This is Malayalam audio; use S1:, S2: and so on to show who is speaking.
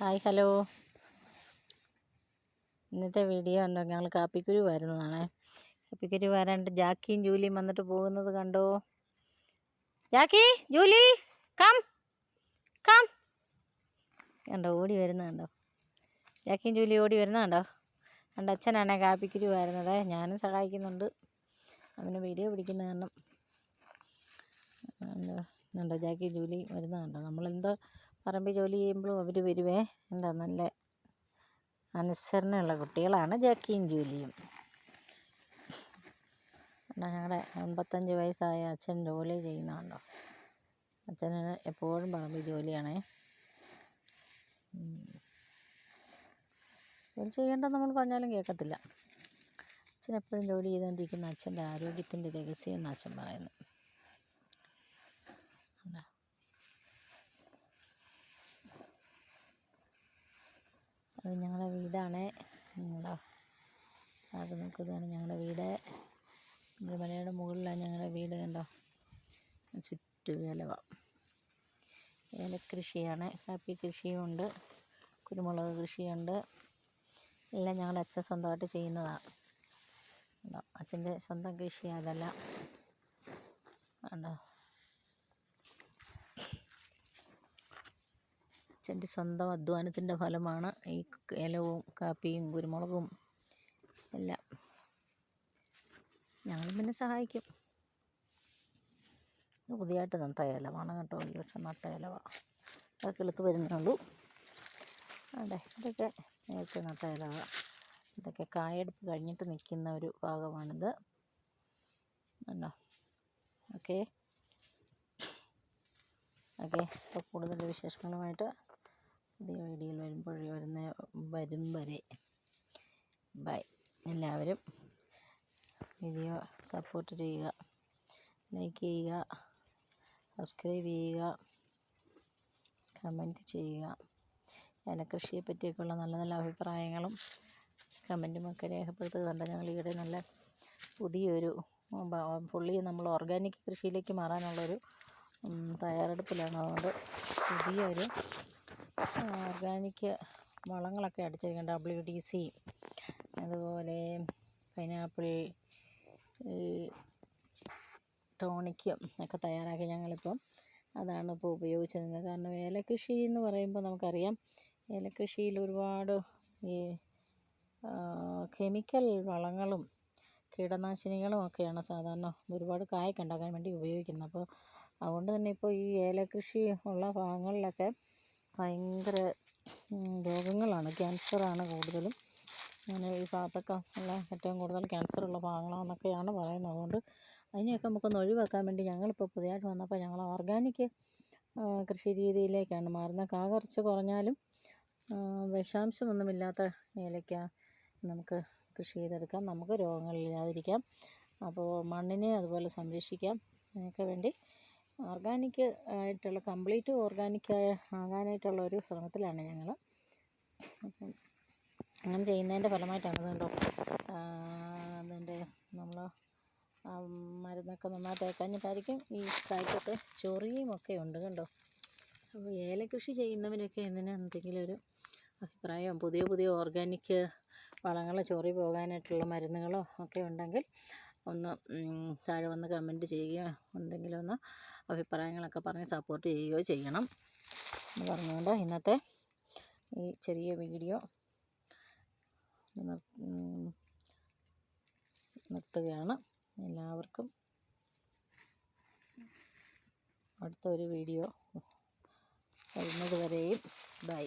S1: Hi hello. ഇന്നത്തെ വീഡിയോ ഉണ്ടോ ഞങ്ങൾ കാപ്പിക്കുരു വരുന്നതാണേ. കാപ്പിക്കുരു വരാണ്ട് ജാക്കിയും ജൂലിയും വന്നിട്ട് പോകുന്നത് കണ്ടോ? Jackie Julie come. കം. കണ്ടോ ഓടി വരുന്നത് കണ്ടോ? ജാക്കിയും ജൂലി ഓടി വരുന്നത് കണ്ടോ? എന്റെ അച്ഛനാണേ കാപ്പിക്കുരു വരുന്നത്. ഞാനും സഹായിക്കുന്നുണ്ട്. അവന് വീഡിയോ പിടിക്കുന്ന കാരണം. എന്താ ജാക്കി ജൂലി വരുന്നത് കണ്ടോ? നമ്മളെന്തോ പറമ്പിൽ ജോലി ചെയ്യുമ്പോഴും അവർ വരുവേ. എന്താ നല്ല അനുസരണയുള്ള കുട്ടികളാണ് ജാക്കിയും ജൂലിയും. ഞങ്ങളുടെ എൺപത്തഞ്ച് വയസ്സായ അച്ഛൻ ജോലി ചെയ്യുന്നുണ്ടോ? അച്ഛന് എപ്പോഴും പറമ്പിൽ ജോലിയാണേ. ജോലി ചെയ്യേണ്ടെന്ന് നമ്മൾ പറഞ്ഞാലും കേൾക്കത്തില്ല. അച്ഛൻ എപ്പോഴും ജോലി ചെയ്തുകൊണ്ടിരിക്കുന്ന അച്ഛന്റെ ആരോഗ്യത്തിന്റെ രഹസ്യം എന്ന് അച്ഛൻ പറയുന്നു അത് ഞങ്ങളുടെ വീടാണ്. കണ്ടോ അത് ഇതാണ് ഞങ്ങളുടെ വീട്. ഒരു മലയുടെ മുകളിലാണ് ഞങ്ങളുടെ വീട് കണ്ടോ? ചുറ്റും ഏലവ ഏലക്കൃഷിയാണ്. കാപ്പി കൃഷിയുണ്ട്. കുരുമുളക് കൃഷിയുണ്ട്. എല്ലാം ഞങ്ങളുടെ അച്ഛൻ സ്വന്തമായിട്ട് ചെയ്യുന്നതാണ് കണ്ടോ? അച്ഛന്റെ സ്വന്തം കൃഷി അതെല്ലാം. കണ്ടോ? അച്ഛന്റെ സ്വന്തം അധ്വാനത്തിന്റെ ഫലമാണ്. ഈ ഏലവും കാപ്പിയും കുരുമുളകും എല്ലാം. ഞങ്ങളും പിന്നെ സഹായിക്കും. ഇത് പുതിയതായിട്ട് നട്ട ഏലമാണ് കേട്ടോ. ഈ വർഷം നട്ട ഏലവ അത് കിളുത്ത് വരുന്നേ ഉള്ളൂ. അതെ ഇതൊക്കെ നേരത്തെ നട്ട ഏലവ ഇതൊക്കെ കായെടുപ്പ് കഴിഞ്ഞിട്ട് നിൽക്കുന്ന ഒരു ഭാഗമാണിത്. ഉണ്ടോ ഓക്കെ. ഓക്കെ. അപ്പോൾ കൂടുതൽ വിശേഷങ്ങളുമായിട്ട് പുതിയ വീഡിയോയിൽ വരുമ്പോൾ വരുന്ന വരും വരെ. ബൈ എല്ലാവരും വീഡിയോ സപ്പോർട്ട് ചെയ്യുക. ലൈക്ക് ചെയ്യുക. സബ്സ്ക്രൈബ് ചെയ്യുക. കമന്റ് ചെയ്യുക. ഏലക്കൃഷിയെ പറ്റിയൊക്കെയുള്ള നല്ല നല്ല അഭിപ്രായങ്ങളും കമന്റുമൊക്കെ രേഖപ്പെടുത്തുന്നുണ്ട് ഞങ്ങൾ ഈയിടെ നല്ല പുതിയൊരു പുള്ളി നമ്മൾ ഓർഗാനിക് കൃഷിയിലേക്ക് മാറാനുള്ളൊരു തയ്യാറെടുപ്പിലാണ്. അതുകൊണ്ട് പുതിയൊരു ഓർഗാനിക് വളങ്ങളൊക്കെ അടിച്ചിരിക്കുന്നത് ഡബ്ല്യു ഡി സി അതുപോലെ പൈനാപ്പിൾ ടോണിക്കും ഒക്കെ തയ്യാറാക്കി ഞങ്ങളിപ്പം അതാണ് ഇപ്പോൾ ഉപയോഗിച്ചിരുന്നത്. കാരണം ഏലക്കൃഷി എന്ന് പറയുമ്പോൾ നമുക്കറിയാം ഏലക്കൃഷിയിൽ ഒരുപാട് ഈ കെമിക്കൽ വളങ്ങളും കീടനാശിനികളും ഒക്കെയാണ് സാധാരണ ഒരുപാട് കായ്ക്കുണ്ടാക്കാൻ വേണ്ടി ഉപയോഗിക്കുന്നത്. അപ്പോൾ അതുകൊണ്ട് തന്നെ ഇപ്പോൾ ഈ ഏലക്കൃഷി ഉള്ള ഭാഗങ്ങളിലൊക്കെ ഭയങ്കര രോഗങ്ങളാണ്. ക്യാൻസറാണ് കൂടുതലും. അങ്ങനെ ഈ ഭാഗത്തൊക്കെ ഉള്ള ഏറ്റവും കൂടുതൽ ക്യാൻസറുള്ള ഭാഗങ്ങളാണെന്നൊക്കെയാണ് പറയുന്നത്. അതുകൊണ്ട് അതിനെയൊക്കെ നമുക്കൊന്ന് ഒഴിവാക്കാൻ വേണ്ടി ഞങ്ങളിപ്പോൾ പുതിയതായിട്ട് വന്നപ്പോൾ ഞങ്ങൾ ഓർഗാനിക് കൃഷി രീതിയിലേക്കാണ് മാറുന്നത്. കാ കുറച്ച് കുറഞ്ഞാലും വിഷാംശമൊന്നുമില്ലാത്ത ഏലയ്ക്ക നമുക്ക് കൃഷി ചെയ്തെടുക്കാം. നമുക്ക് രോഗങ്ങളില്ലാതിരിക്കാം. അപ്പോൾ മണ്ണിനെ അതുപോലെ സംരക്ഷിക്കാം. അതിനൊക്കെ വേണ്ടി ഓർഗാനിക് ആയിട്ടുള്ള കംപ്ലീറ്റ് ഓർഗാനിക് ആകാനായിട്ടുള്ള ഒരു ശ്രമത്തിലാണ് ഞങ്ങൾ അപ്പം അങ്ങനെ ചെയ്യുന്നതിന്റെ ഫലമായിട്ടാണ് അതുകൊണ്ടോ കണ്ടോ അതിന്റെ നമ്മൾ മരുന്നൊക്കെ നന്നായി തേക്കാഞ്ഞിട്ടായിരിക്കും ഈ കായ്ക്കൊക്കെ ചൊറിയും ഒക്കെ ഉണ്ട് കണ്ടോ? അപ്പോൾ ഏലകൃഷി ചെയ്യുന്നവരൊക്കെ ഇതിന് എന്തെങ്കിലും ഒരു അഭിപ്രായം പുതിയ പുതിയ ഓർഗാനിക് വളങ്ങൾ ചൊറി പോകാനായിട്ടുള്ള മരുന്നുകളോ ഒക്കെ ഉണ്ടെങ്കിൽ ഒന്ന് താഴെ വന്ന് കമന്റ് ചെയ്യുകയോ എന്തെങ്കിലും ഒന്ന് അഭിപ്രായങ്ങളൊക്കെ പറഞ്ഞ് സപ്പോർട്ട് ചെയ്യുകയോ ചെയ്യണം എന്ന് പറഞ്ഞുകൊണ്ട് ഇന്നത്തെ ഈ ചെറിയ വീഡിയോ നിർ നിർത്തുകയാണ്. എല്ലാവർക്കും അടുത്ത ഒരു വീഡിയോ വരുന്നത് വരെയും. ബൈ